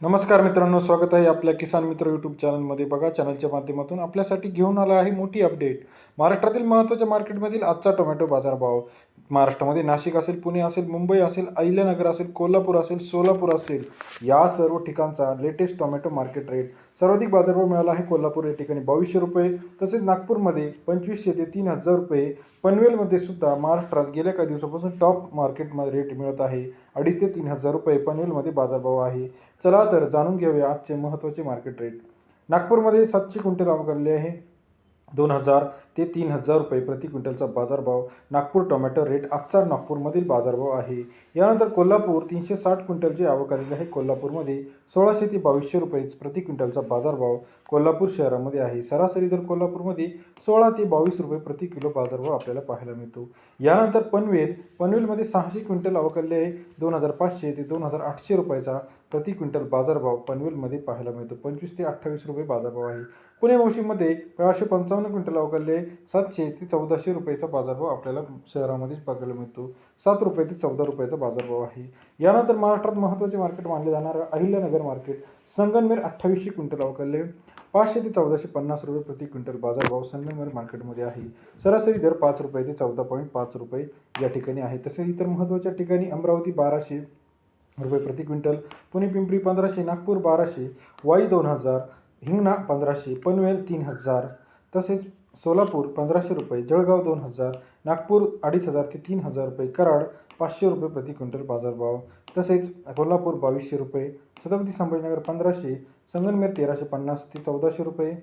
नमस्कार मित्रांनो स्वागत आहे आपल्या किसान मित्र यूट्यूब चॅनलमध्ये बघा चॅनलच्या माध्यमातून आपल्यासाठी घेऊन आला आहे मोठी अपडेट महाराष्ट्रातील महत्त्वाच्या मार्केटमधील आजचा टोमॅटो बाजारभाव. महाराष्ट्रामध्ये नाशिक असेल पुणे असेल मुंबई असेल अहिल्यानगर असेल कोल्हापूर असेल सोलापूर असेल या सर्व ठिकाणचा लेटेस्ट टोमॅटो मार्केट रेट सर्वाधिक बाजारभाव मिळाला आहे कोल्हापूर या ठिकाणी बावीसशे रुपये तसेच नागपूरमध्ये पंचवीसशे ते तीन हजार रुपये पनवेलमध्ये सुद्धा महाराष्ट्रात गेल्या काही दिवसापासून टॉप मार्केटमध्ये रेट मिळत आहे अडीच ते तीन हजार रुपये पनवेलमध्ये बाजारभाव आहे. चला तर जाणून घेऊया आजचे महत्त्वाचे मार्केट रेट नागपूरमध्ये सातशे क्विंटल आवकारले आहे. दोन हजार ते तीन हजार रुपये प्रति क्विंटलचा बाजारभाव. नागपूर टोमॅटो रेट आजचा नागपूरमधील बाजारभाव आहे. यानंतर कोल्हापूर तीनशे साठ क्विंटलची आवक आलेली आहे कोल्हापूरमध्ये सोळाशे ते बावीसशे रुपये प्रति क्विंटलचा बाजारभाव कोल्हापूर शहरामध्ये आहे. सरासरी दर कोल्हापूरमध्ये सोळा ते बावीस रुपये प्रति किलो बाजारभाव आपल्याला पाहायला मिळतो. यानंतर पनवेल पनवेलमध्ये सहाशे क्विंटल अवकलले आहे दोन हजार पाचशे ते दोन हजार आठशे रुपयाचा प्रति क्विंटल बाजारभाव पनवेलमध्ये पाहायला मिळतो. पंचवीस ते अठ्ठावीस रुपये बाजारभाव आहे. पुणे मोशीमध्ये चारशे पंचावन्न क्विंटल अवघडले सातशे ते चौदाशे रुपयाचा बाजारभाव आपल्याला शहरामध्येच बघायला मिळतो. सात रुपये ते चौदा रुपयाचा बाजारभाव आहे. यानंतर महाराष्ट्रात महत्त्वाचे मार्केट मानले जाणारं अहिल्यानगर मार्केट संगनमेर अठ्ठावीसशे क्विंटल अवकलले पाचशे ते चौदाशे पन्नास रुपये प्रति क्विंटल बाजारभाव संगमेर मार्केटमध्ये आहे. सरासरी दर पाच रुपये ते चौदा पॉईंट पाच रुपये या ठिकाणी आहे. तसेच इतर महत्त्वाच्या ठिकाणी अमरावती बाराशे रुपये प्रति क्विंटल पुणे पिंपरी पंधराशे नागपूर बाराशे वाई दोन हजार हिंगणा पंधराशे पनवेल तीन हजार तसेच सोलापूर पंधराशे रुपये जळगाव दोन हजार नागपूर अडीच हजार ते तीन हजार रुपये कराड पाचशे रुपये प्रति क्विंटल बाजारभाव तसेच कोल्हापूर बावीसशे रुपये छत्रपती संभाजीनगर पंधराशे संगनमेर तेराशे पन्नास ते चौदाशे रुपये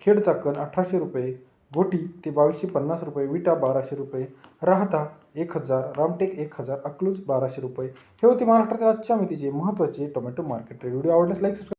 खेड चाकण अठराशे रुपये गोटी ते बावीसशे पन्नास रुपये विटा बाराशे रुपये राहता एक हजार रामटेक एक हजार अकलूज बाराशे रुपये. हे होते महाराष्ट्रातील आजच्या मितीचे महत्त्वाचे टोमॅटो मार्केट रेट व्हिडिओ आवडल्यास लाईक